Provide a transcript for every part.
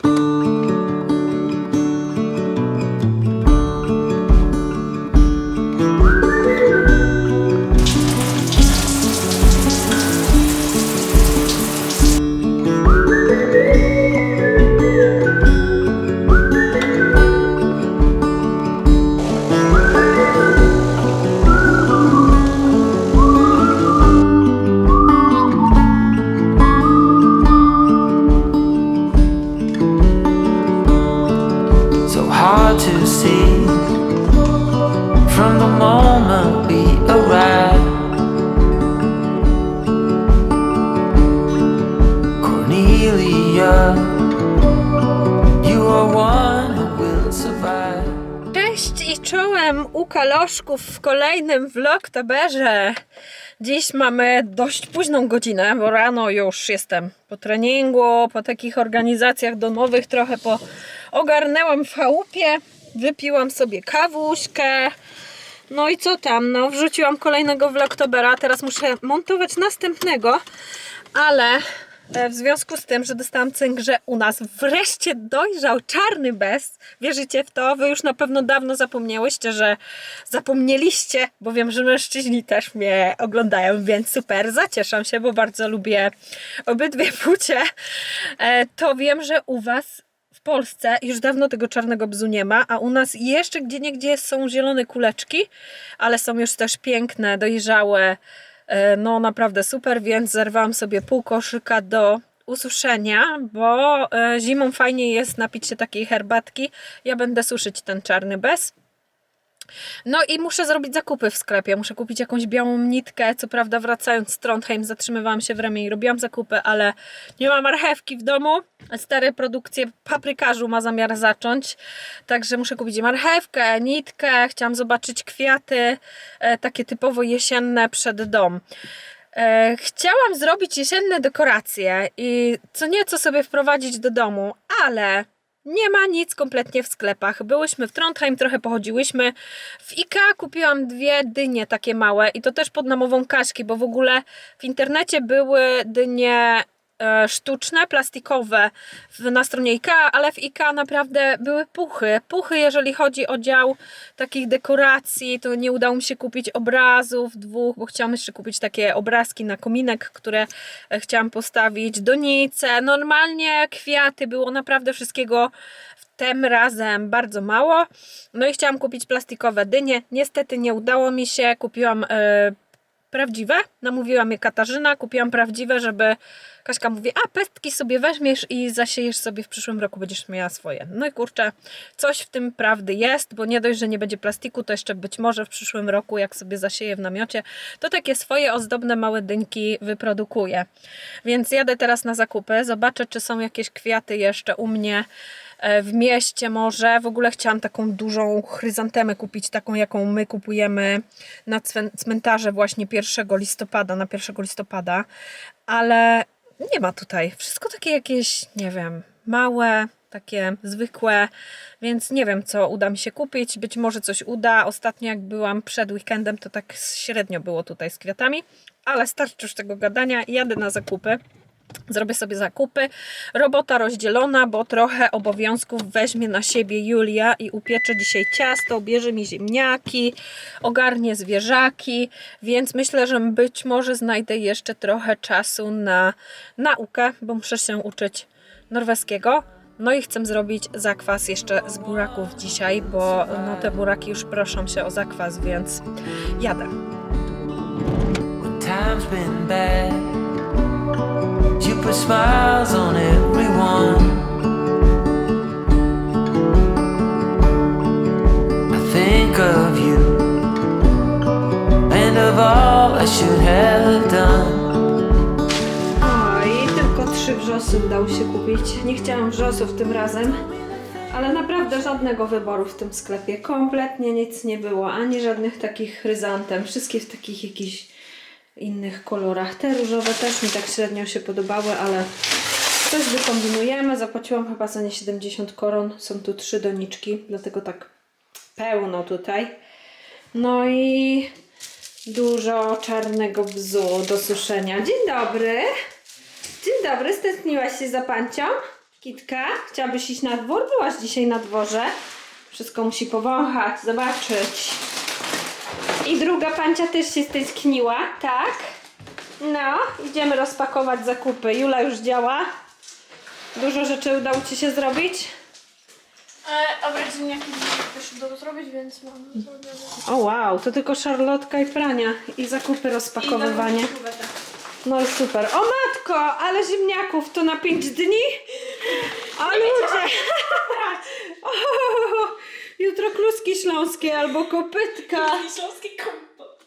Música from the moment we arrive. Cornelia, you are one who will survive. Cześć i czołem u kaloszków w kolejnym vlogtoberze. Dziś mamy dość późną godzinę, bo rano już jestem po treningu, po takich organizacjach domowych trochę po ogarnęłam w chałupie, wypiłam sobie kawuśkę. No i co tam? No wrzuciłam kolejnego vlogtobera, teraz muszę montować następnego, ale e, w związku z tym, że dostałam cynk, że u nas wreszcie dojrzał czarny bez, wierzycie w to? Wy już na pewno dawno zapomniałyście, że zapomnieliście, bo wiem, że mężczyźni też mnie oglądają, więc super, zacieszam się, bo bardzo lubię obydwie płcie. E, To wiem, że u Was Polsce już dawno tego czarnego bzu nie ma, a u nas jeszcze gdzie niegdzie są zielone kuleczki, ale są już też piękne, dojrzałe. E, No naprawdę super, więc zerwałam sobie pół koszyka do ususzenia, bo e, zimą fajnie jest napić się takiej herbatki. Ja będę suszyć ten czarny bez. No i muszę zrobić zakupy w sklepie. Muszę kupić jakąś białą nitkę. Co prawda, wracając z Trondheim, zatrzymywałam się w Remie i robiłam zakupy, ale nie ma marchewki w domu. Stare produkcje paprykarzu ma zamiar zacząć. Także muszę kupić marchewkę, nitkę. Chciałam zobaczyć kwiaty, e, takie typowo jesienne przed dom. E, chciałam zrobić jesienne dekoracje i co nieco sobie wprowadzić do domu, ale nie ma nic kompletnie w sklepach. Byłyśmy w Trondheim, trochę pochodziłyśmy. W IKEA kupiłam dwie dynie takie małe i to też pod namową Kaśki, bo w ogóle w internecie były dynie sztuczne, plastikowe na stronie IKEA, ale w IKEA naprawdę były puchy. Puchy, jeżeli chodzi o dział takich dekoracji, to nie udało mi się kupić obrazów dwóch, bo chciałam jeszcze kupić takie obrazki na kominek, które e, chciałam postawić, donice, normalnie kwiaty, było naprawdę wszystkiego tym razem bardzo mało. No i chciałam kupić plastikowe dynie. Niestety nie udało mi się. Kupiłam e, prawdziwe. Namówiła mnie Katarzyna, kupiłam prawdziwe, żeby Kaśka mówi, a pestki sobie weźmiesz i zasiejesz sobie w przyszłym roku, będziesz miała swoje. No i kurczę, coś w tym prawdy jest, bo nie dość, że nie będzie plastiku, to jeszcze być może w przyszłym roku, jak sobie zasieję w namiocie, to takie swoje ozdobne małe dyńki wyprodukuję. Więc jadę teraz na zakupy, zobaczę, czy są jakieś kwiaty jeszcze u mnie w mieście może. W ogóle chciałam taką dużą chryzantemę kupić, taką jaką my kupujemy na cmentarze właśnie 1 listopada, na 1 listopada, ale nie ma tutaj. Wszystko takie jakieś, nie wiem, małe, takie zwykłe, więc nie wiem, co uda mi się kupić. Być może coś uda. Ostatnio, jak byłam przed weekendem, to tak średnio było tutaj z kwiatami, ale starczy już tego gadania. Jadę na zakupy. Zrobię sobie zakupy. Robota rozdzielona, bo trochę obowiązków weźmie na siebie Julia i upiecze dzisiaj ciasto, bierze mi ziemniaki, ogarnie zwierzaki, więc myślę, że być może znajdę jeszcze trochę czasu na naukę, bo muszę się uczyć norweskiego. No i chcę zrobić zakwas jeszcze z buraków dzisiaj, bo no, te buraki już proszą się o zakwas, więc jadę. You put smiles on everyone. I think of you and of all I should have done. Tylko trzy wrzosy udało się kupić. Nie chciałam wrzosów tym razem, ale naprawdę żadnego wyboru w tym sklepie. Kompletnie nic nie było, ani żadnych takich chryzantem. Wszystkie w takich jakichś innych kolorach. Te różowe też mi tak średnio się podobały, ale coś wykombinujemy. Zapłaciłam chyba za nie 70 koron. Są tu trzy doniczki, dlatego tak pełno tutaj. No i dużo czarnego bzu do suszenia. Dzień dobry. Dzień dobry, stęskniłaś się za pancią? Kitka, chciałabyś iść na dwór? Byłaś dzisiaj na dworze. Wszystko musi powąchać, zobaczyć. I druga pancia też się stęskniła, tak? No, idziemy rozpakować zakupy. Jula już działa. Dużo rzeczy udało Ci się zrobić? E, a ziemniaki też udało zrobić, więc mam zrobione. O wow, to tylko szarlotka i prania i zakupy rozpakowywanie. No i super. O matko, ale ziemniaków to na 5 dni? O ludzie! O, jutro kluski śląskie albo kopytka. Śląski kompot.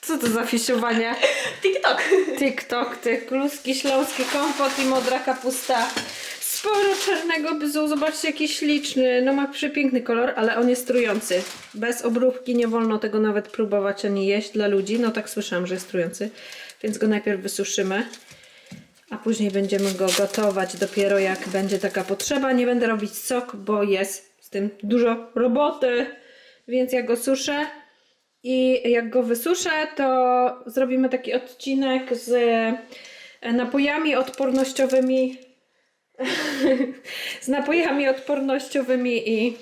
Co to za fisiowanie? TikTok. TikTok, te kluski śląskie, kompot i modra kapusta. Sporo czarnego byzu, zobaczcie jaki śliczny. No ma przepiękny kolor, ale on jest trujący. Bez obróbki nie wolno tego nawet próbować ani jeść dla ludzi. No tak słyszałam, że jest trujący. Więc go najpierw wysuszymy. A później będziemy go gotować dopiero jak będzie taka potrzeba. Nie będę robić sok, bo jest z tym dużo roboty. Więc ja go suszę. I jak go wysuszę, to zrobimy taki odcinek z e, napojami odpornościowymi. z napojami odpornościowymi i,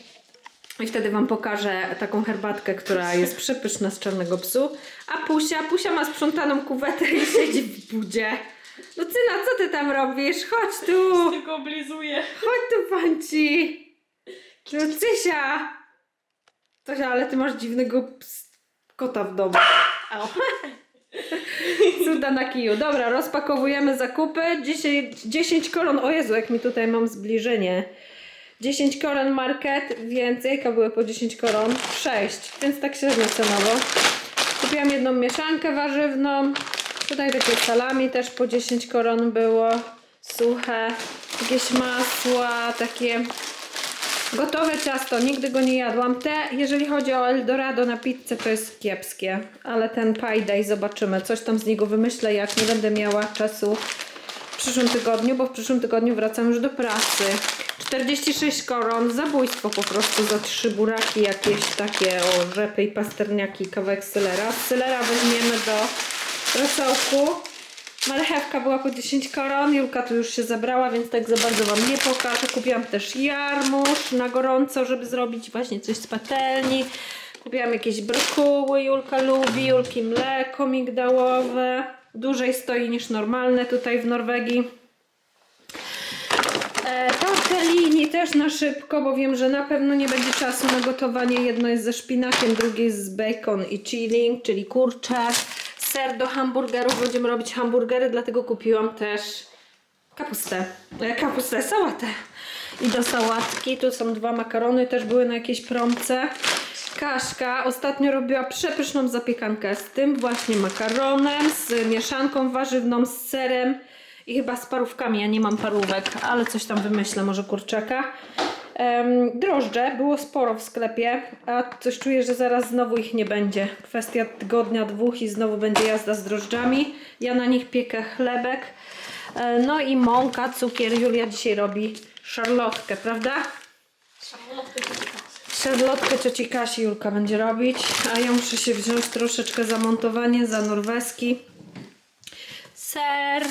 i wtedy Wam pokażę taką herbatkę, która jest przepyszna z czarnego psu. A Pusia, Pusia ma sprzątaną kuwetę i siedzi w budzie. Lucyna, co ty tam robisz? Chodź tu! Tylko oblizuję. Chodź tu, panci! Lucysia! Tosia, ale ty masz dziwnego ps- kota w domu. Au. Cuda na kiju. Dobra, rozpakowujemy zakupy. Dzisiaj 10 koron. O Jezu, jak mi tutaj mam zbliżenie. 10 koron market, więc jajka były po 10 koron? 6, więc tak średnio cenowo. Kupiłam jedną mieszankę warzywną. Tutaj takie salami też po 10 koron było. Suche. Jakieś masła, takie Gotowe ciasto, nigdy go nie jadłam. Te, jeżeli chodzi o Eldorado na pizzę, to jest kiepskie. Ale ten pie day zobaczymy. Coś tam z niego wymyślę, jak nie będę miała czasu w przyszłym tygodniu, bo w przyszłym tygodniu wracam już do pracy. 46 koron, zabójstwo po prostu za trzy buraki jakieś takie, o rzepy i pasterniaki, kawałek sylera. Z sylera weźmiemy do rosołku. Marchewka była po 10 koron, Julka tu już się zabrała, więc tak za bardzo Wam nie pokażę. Kupiłam też jarmuż na gorąco, żeby zrobić właśnie coś z patelni. Kupiłam jakieś brokuły, Julka lubi, Julki mleko migdałowe. Dłużej stoi niż normalne tutaj w Norwegii. E, tortellini też na szybko, bo wiem, że na pewno nie będzie czasu na gotowanie. Jedno jest ze szpinakiem, drugie jest z bacon i chilling, czyli kurczak. Ser do hamburgerów, będziemy robić hamburgery, dlatego kupiłam też kapustę, e, kapustę, sałatę. I do sałatki, tu są dwa makarony, też były na jakiejś promce. Kaszka ostatnio robiła przepyszną zapiekankę z tym właśnie makaronem, z mieszanką warzywną, z serem i chyba z parówkami. Ja nie mam parówek, ale coś tam wymyślę, może kurczaka. Drożdże było sporo w sklepie, a coś czuję, że zaraz znowu ich nie będzie. Kwestia tygodnia, dwóch i znowu będzie jazda z drożdżami. Ja na nich piekę chlebek. E, No i mąka, cukier. Julia dzisiaj robi szarlotkę, prawda? Szarlotkę cioci Kasi Julka będzie robić, a ja muszę się wziąć troszeczkę za montowanie, za norweski. Ser,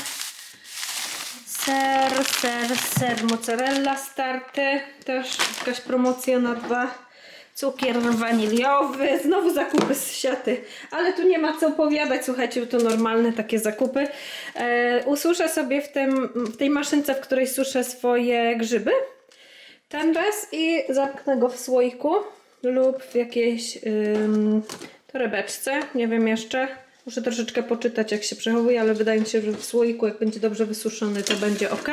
ser, ser, ser, mozzarella starty, też jakaś promocja na dwa. Cukier waniliowy, znowu zakupy z siaty, ale tu nie ma co opowiadać, słuchajcie, to normalne takie zakupy. E, ususzę sobie w, tym, w tej maszynce, w której suszę swoje grzyby ten bez i zamknę go w słoiku lub w jakiejś ym, torebeczce, nie wiem jeszcze. Muszę troszeczkę poczytać jak się przechowuje, ale wydaje mi się, że w słoiku jak będzie dobrze wysuszony to będzie ok.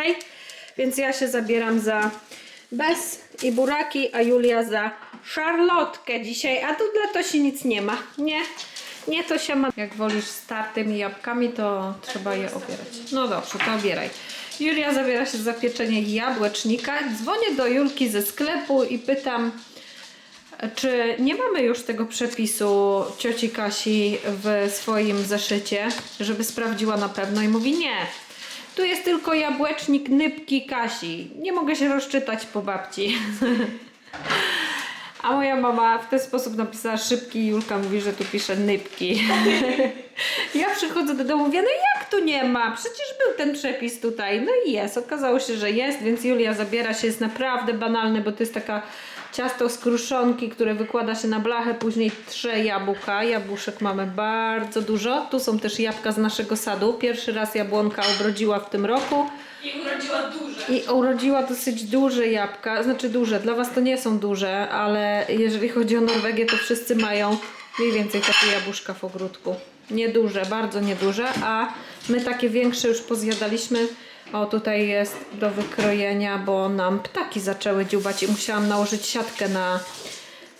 Więc ja się zabieram za bez i buraki, a Julia za szarlotkę dzisiaj, a tu dla Tosi nic nie ma, nie? Nie, to się ma. Jak wolisz z tartymi jabłkami, to trzeba je obierać. No dobrze, to obieraj. Julia zabiera się za pieczenie jabłecznika. Dzwonię do Julki ze sklepu i pytam, czy nie mamy już tego przepisu cioci Kasi w swoim zeszycie, żeby sprawdziła na pewno i mówi nie. Tu jest tylko jabłecznik nybki Kasi. Nie mogę się rozczytać po babci. A moja mama w ten sposób napisała szybki Julka mówi, że tu pisze nybki. ja przychodzę do domu, mówię, no jak tu nie ma? Przecież był ten przepis tutaj. No i jest. Okazało się, że jest, więc Julia zabiera się. Jest naprawdę banalny, bo to jest taka ciasto z kruszonki, które wykłada się na blachę, później trze jabłka. Jabłuszek mamy bardzo dużo. Tu są też jabłka z naszego sadu. Pierwszy raz jabłonka obrodziła w tym roku. I urodziła duże. I urodziła dosyć duże jabłka, znaczy duże, dla Was to nie są duże, ale jeżeli chodzi o Norwegię, to wszyscy mają mniej więcej takie jabłuszka w ogródku. Nieduże, bardzo nieduże, a my takie większe już pozjadaliśmy. O, tutaj jest do wykrojenia, bo nam ptaki zaczęły dziubać i musiałam nałożyć siatkę na,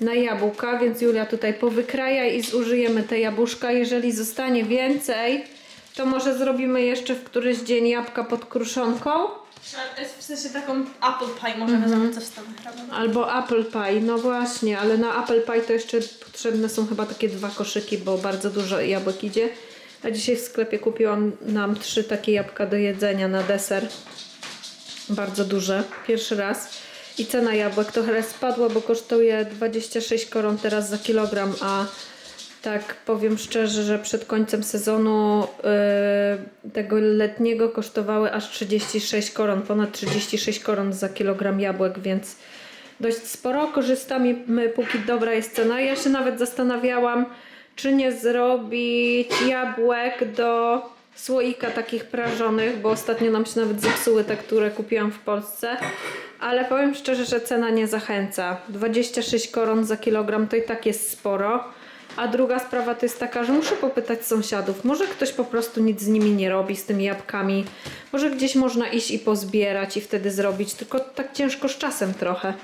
na jabłka, więc Julia tutaj powykraja i zużyjemy te jabłuszka. Jeżeli zostanie więcej, to może zrobimy jeszcze w któryś dzień jabłka pod kruszonką. W sensie taką apple pie możemy zrobić coś tam. Albo apple pie, no właśnie, ale na apple pie to jeszcze potrzebne są chyba takie dwa koszyki, bo bardzo dużo jabłek idzie. A dzisiaj w sklepie kupiłam nam trzy takie jabłka do jedzenia na deser. Bardzo duże, pierwszy raz. I cena jabłek trochę spadła, bo kosztuje 26 koron teraz za kilogram, a tak powiem szczerze, że przed końcem sezonu yy, tego letniego kosztowały aż 36 koron, ponad 36 koron za kilogram jabłek, więc dość sporo korzystamy, póki dobra jest cena. Ja się nawet zastanawiałam, czy nie zrobić jabłek do słoika takich prażonych, bo ostatnio nam się nawet zepsuły te, które kupiłam w Polsce. Ale powiem szczerze, że cena nie zachęca. 26 koron za kilogram to i tak jest sporo. A druga sprawa to jest taka, że muszę popytać sąsiadów. Może ktoś po prostu nic z nimi nie robi, z tymi jabłkami. Może gdzieś można iść i pozbierać i wtedy zrobić. Tylko tak ciężko z czasem trochę.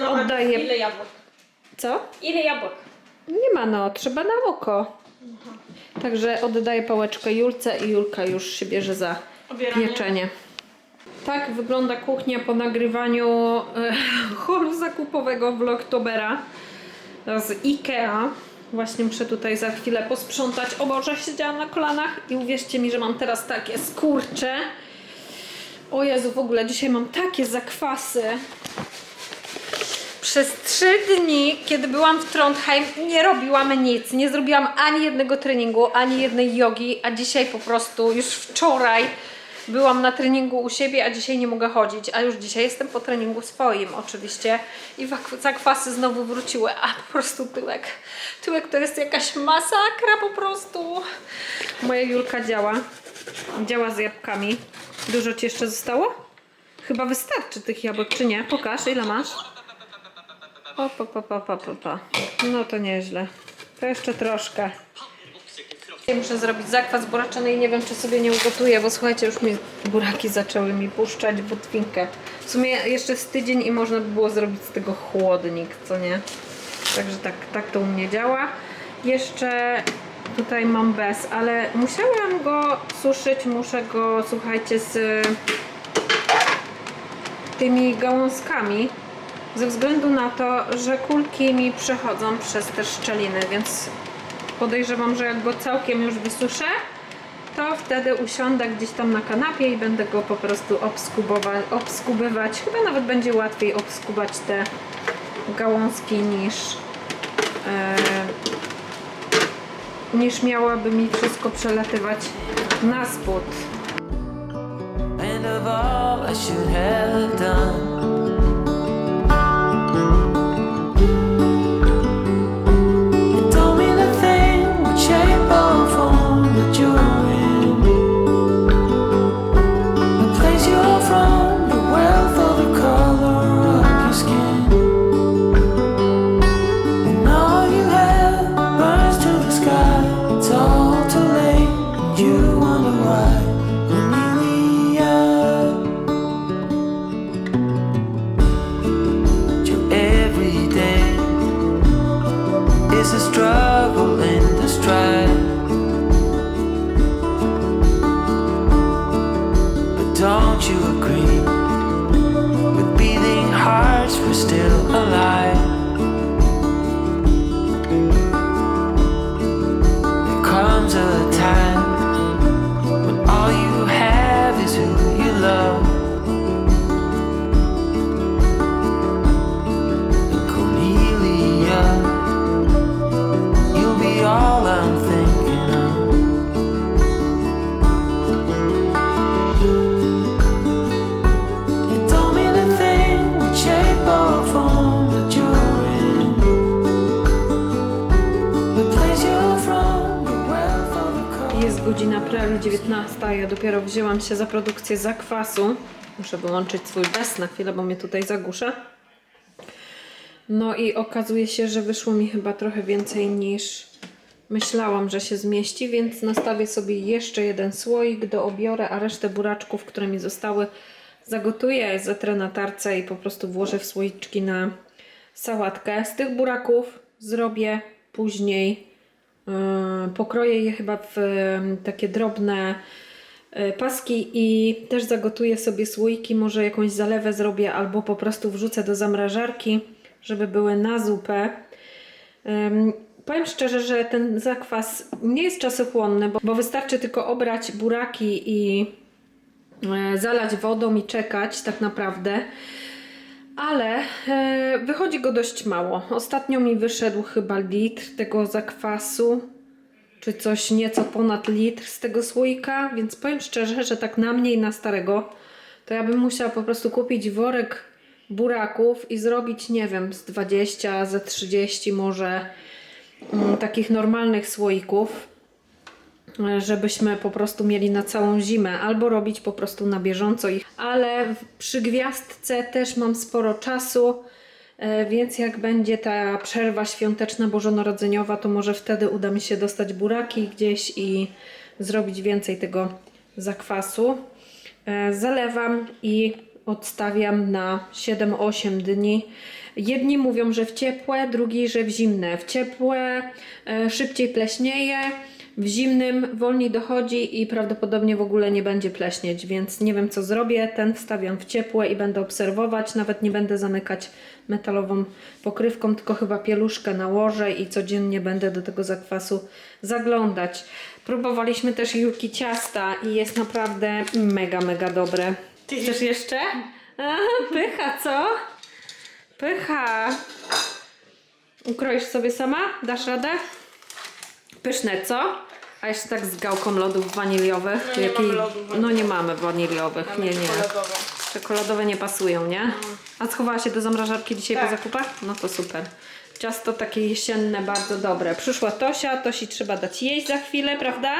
No, Oddaję- a ile jabłek? Co? Ile jabłek? Nie ma no, trzeba na oko. Także oddaję pałeczkę Julce i Julka już się bierze za Obieranie. pieczenie. Tak wygląda kuchnia po nagrywaniu e, holu zakupowego Vlogtobera z Ikea. Właśnie muszę tutaj za chwilę posprzątać. O Boże, siedziałam na kolanach i uwierzcie mi, że mam teraz takie skurcze. O Jezu, w ogóle dzisiaj mam takie zakwasy. Przez trzy dni, kiedy byłam w Trondheim, nie robiłam nic. Nie zrobiłam ani jednego treningu, ani jednej jogi, a dzisiaj po prostu, już wczoraj byłam na treningu u siebie, a dzisiaj nie mogę chodzić. A już dzisiaj jestem po treningu swoim oczywiście i zakwasy znowu wróciły, a po prostu tyłek. Tyłek to jest jakaś masakra po prostu. Moja Julka działa. Działa z jabłkami. Dużo Ci jeszcze zostało? Chyba wystarczy tych jabłek, czy nie? Pokaż, ile masz? O, pa, pa, pa, pa, pa, pa. No to nieźle. To jeszcze troszkę. Ja muszę zrobić zakwas buraczany i nie wiem, czy sobie nie ugotuję, bo słuchajcie, już mi buraki zaczęły mi puszczać wotwinkę. W sumie jeszcze z tydzień i można by było zrobić z tego chłodnik, co nie? Także tak, tak to u mnie działa. Jeszcze tutaj mam bez, ale musiałam go suszyć, muszę go, słuchajcie, z tymi gałązkami ze względu na to, że kulki mi przechodzą przez te szczeliny, więc podejrzewam, że jak go całkiem już wysuszę, to wtedy usiądę gdzieś tam na kanapie i będę go po prostu obskubywać. Chyba nawet będzie łatwiej obskubać te gałązki niż e, niż miałaby mi wszystko przelatywać na spód. And of all I should have done. Godzina prawie 19. Ja dopiero wzięłam się za produkcję zakwasu. Muszę wyłączyć swój bez na chwilę, bo mnie tutaj zagłusza. No i okazuje się, że wyszło mi chyba trochę więcej niż myślałam, że się zmieści, więc nastawię sobie jeszcze jeden słoik do obiorę, a resztę buraczków, które mi zostały, zagotuję, zetrę na tarce i po prostu włożę w słoiczki na sałatkę. Z tych buraków zrobię później, pokroję je chyba w takie drobne yy, paski i też zagotuję sobie słoiki, może jakąś zalewę zrobię albo po prostu wrzucę do zamrażarki, żeby były na zupę. Powiem szczerze, że ten zakwas nie jest czasochłonny, bo, bo wystarczy tylko obrać buraki i e, zalać wodą i czekać tak naprawdę. Ale e, wychodzi go dość mało. Ostatnio mi wyszedł chyba litr tego zakwasu, czy coś nieco ponad litr z tego słoika, więc powiem szczerze, że tak na mnie i na starego, to ja bym musiała po prostu kupić worek buraków i zrobić, nie wiem, z 20, ze 30 może mm, takich normalnych słoików, żebyśmy po prostu mieli na całą zimę, albo robić po prostu na bieżąco ich. Ale przy gwiazdce też mam sporo czasu, e, więc jak będzie ta przerwa świąteczna bożonarodzeniowa, to może wtedy uda mi się dostać buraki gdzieś i zrobić więcej tego zakwasu. E, Zalewam i odstawiam na 7-8 dni. Jedni mówią, że w ciepłe, drugi, że w zimne. W ciepłe e, szybciej pleśnieje, w zimnym wolniej dochodzi i prawdopodobnie w ogóle nie będzie pleśnieć, więc nie wiem co zrobię. Ten wstawiam w ciepłe i będę obserwować. Nawet nie będę zamykać metalową pokrywką, tylko chyba pieluszkę nałożę i codziennie będę do tego zakwasu zaglądać. Próbowaliśmy też Juki ciasta i jest naprawdę mega, mega dobre. Chcesz jeszcze? A, pycha, co? Pycha. Ukroisz sobie sama? Dasz radę? Pyszne, co? A jeszcze tak z gałką lodów waniliowych. No nie mamy lodów No nie mamy waniliowych, nie, nie. Czekoladowe. Czekoladowe nie pasują, nie? A schowała się do zamrażarki dzisiaj Tak. po zakupach? No to super. Ciasto takie jesienne, bardzo dobre. Przyszła Tosia, Tosi trzeba dać jeść za chwilę, prawda?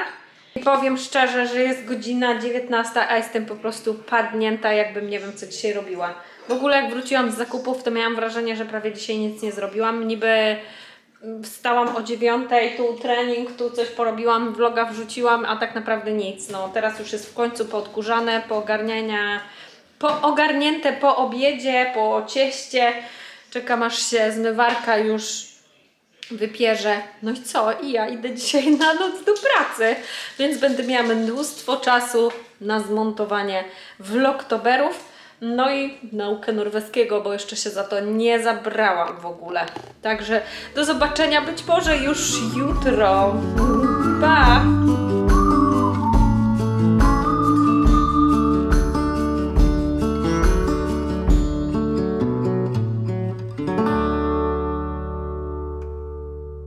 I powiem szczerze, że jest godzina 19, a jestem po prostu padnięta, jakbym nie wiem co dzisiaj robiła. W ogóle jak wróciłam z zakupów, to miałam wrażenie, że prawie dzisiaj nic nie zrobiłam. Niby wstałam o 9, tu trening, tu coś porobiłam, vloga wrzuciłam, a tak naprawdę nic. No teraz już jest w końcu poodkurzane, po ogarniania, po ogarnięte po obiedzie, po cieście. Czekam aż się zmywarka już wypierze. No i co? I ja idę dzisiaj na noc do pracy, więc będę miała mnóstwo czasu na zmontowanie vlogtoberów. No i naukę norweskiego, bo jeszcze się za to nie zabrałam w ogóle. Także do zobaczenia być może już jutro. Pa!